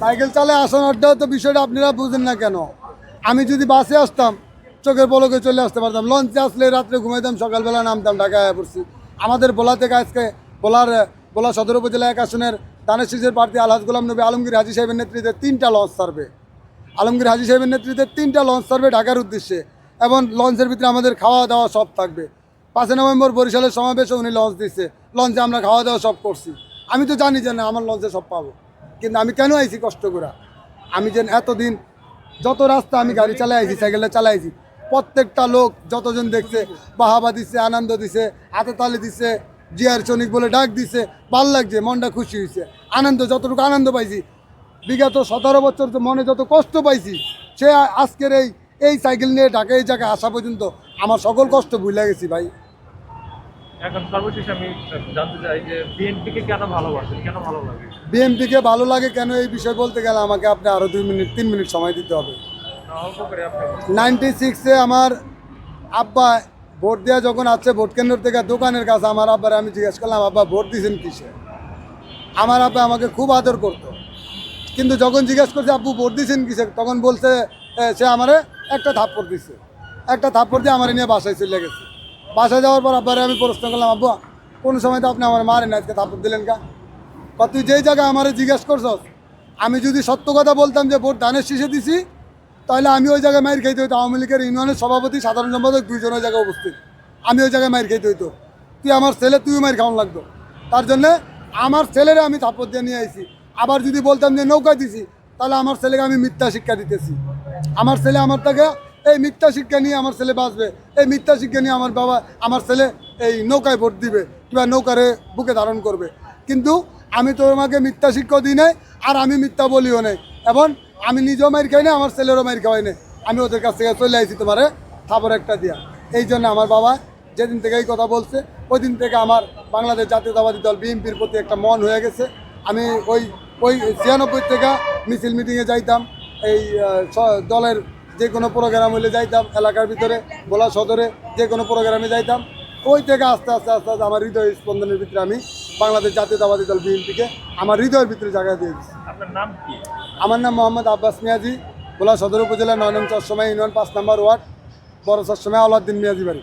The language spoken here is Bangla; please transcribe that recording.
সাইকেল আসার আড্ডা তো বিষয়টা আপনারা বুঝেন না কেন? আমি যদি বাসে আসতাম, চোখের পলকে চলে আসতে পারতাম। লঞ্চে আসলে রাত্রে ঘুমাইতাম, সকালবেলা নামতাম, ঢাকায় পড়ছি। আমাদের বোলা থেকে আজকে বোলার বোলা সদর উপজেলা এক আসনের দানের শীষের প্রার্থী আলহাজ গোলাম নবী আলমগীর হাজি সাহেবের নেতৃত্বে তিনটা লঞ্চ সার্ভে। আলমগীর হাজি সাহেবের নেতৃত্বে তিনটা লঞ্চ সার্ভে ঢাকার উদ্দেশ্যে এবং লঞ্চের ভিতরে আমাদের খাওয়া দাওয়া সব থাকবে। পাঁচই নভেম্বর বরিশালের সমাবেশে উনি লঞ্চ দিচ্ছে লঞ্চে আমরা খাওয়া দাওয়া সব করছি। আমি তো জানি যে না, আমার লঞ্চে সব পাবো। কিন্তু আমি কেন আইছি কষ্ট করে? আমি যে এতদিন যত রাস্তা আমি গাড়ি চালাই আইছি, সাইকেলটা চালাইছি প্রত্যেকটা লোক যতজন দেখছে, বাহাবা দিছে, আনন্দ দিছে, হাতে তালি দিচ্ছে জিয়ার সনিক বলে ডাক দিছে, ভালো লাগছে, মনটা খুশি হয়েছে আনন্দ, যতটুকু আনন্দ পাইছি, বিগত সতেরো বছর মনে যত কষ্ট পাইছি, সে আজকের এই এই সাইকেল নিয়ে ঢাকা, এই জায়গায় আসা পর্যন্ত আমার সকল কষ্ট ভুলে গেছি ভাই। এখন সর্বশেষ আমি জানতে চাই যে বিএনপিকে কেন ভালোবাসেন, কেন ভালো লাগে? বিএমপিকে ভালো লাগে কেন এই বিষয় বলতে গেলে আমাকে আপনি আরও দুই মিনিট, তিন মিনিট সময় দিতে হবে। নাইনটি সিক্সে আমার আব্বা ভোট দেওয়া যখন আছে, ভোট কেন্দ্র থেকে দোকানের কাছে আমার আব্বারে আমি জিজ্ঞেস করলাম, আব্বা, ভোট দিয়েছেন কিসে? আমার আব্বা আমাকে খুব আদর করতো। কিন্তু যখন জিজ্ঞেস করছে, আব্বু, ভোট দিয়েছেন কিসে? তখন বলছে সে আমারে একটা থাপ্পড় দিছে। একটা থাপ্পড় দিয়ে আমার নিয়ে বাসায় চলে গেছে। বাসায় যাওয়ার পর আব্বারে আমি প্রশ্ন করলাম, আব্বা, কোন সময় তো আপনি আমার মারেন আজকে থাপ্পড় দিলেন কা? বা তুই যেই জায়গায় আমারে জিজ্ঞেস করছস, আমি যদি সত্য কথা বলতাম যে ভোট ধানের শীষে দিছি, তাহলে আমি ওই জায়গায় মাইর খাইতে হইতো আওয়ামী লীগের ইউনিয়নের সভাপতি, সাধারণ সম্পাদক দুইজন ওই জায়গায় উপস্থিত। আমি ওই জায়গায় মাইর খাইতে হইতো। তুই আমার ছেলে তুই মাইর খাওয়ান লাগতো। তার জন্যে আমার ছেলেরে আমি থাপ্পড় দিয়ে নিয়ে আইছি। আবার যদি বলতাম যে নৌকায় দিছি, তাহলে আমার ছেলেকে আমি মিথ্যা শিক্ষা দিতেছি। আমার ছেলে আমার তাকে, এই মিথ্যা শিক্ষা নিয়ে আমার ছেলে বাঁচবে। এই মিথ্যা শিক্ষা নিয়ে আমার বাবা, আমার ছেলে এই নৌকায় ভোট দিবে। কিংবা নৌকারে বুকে ধারণ করবে। কিন্তু আমি তোমাকে মিথ্যা শিক্ষা দিই নাই, আর আমি মিথ্যা বলিও নাই। এবং আমি নিজেও মাইর খাই না আমার ছেলেরও মাইর খাওয়াই নাই। আমি ওদের কাছ থেকে চলে আইছি তোমারে থাপর একটা দিয়া। এই জন্য আমার বাবা যেদিন থেকে এই কথা বলছে ওই দিন থেকে আমার বাংলাদেশ জাতীয়তাবাদী দল বিএনপির প্রতি একটা মন হয়ে গেছে। আমি ওই ওই ছিয়ানব্বই থেকে মিছিল মিটিংয়ে যাইতাম, এই দলের যে কোনো প্রোগ্রাম হলে যাইতাম, এলাকার ভিতরে, গোলা সদরে যে কোনো প্রোগ্রামে যাইতাম। ওই থেকে আস্তে আস্তে আস্তে আস্তে আমার হৃদয় স্পন্দনের ভিতরে আমি বাংলাদেশ জাতীয়তাবাদী দল বিএনপিকে আমার হৃদয়ের ভিতরে জায়গা দিয়ে দিচ্ছি আপনার নাম কি? আমার নাম মোহাম্মদ আব্বাস মিয়াজি ভোলা সদর উপজেলা নয় নং চশমাই ইউনিয়ন পাঁচ নম্বর ওয়ার্ড বড় চশমায় আলাউদ্দিন মিয়াজি বাড়ি।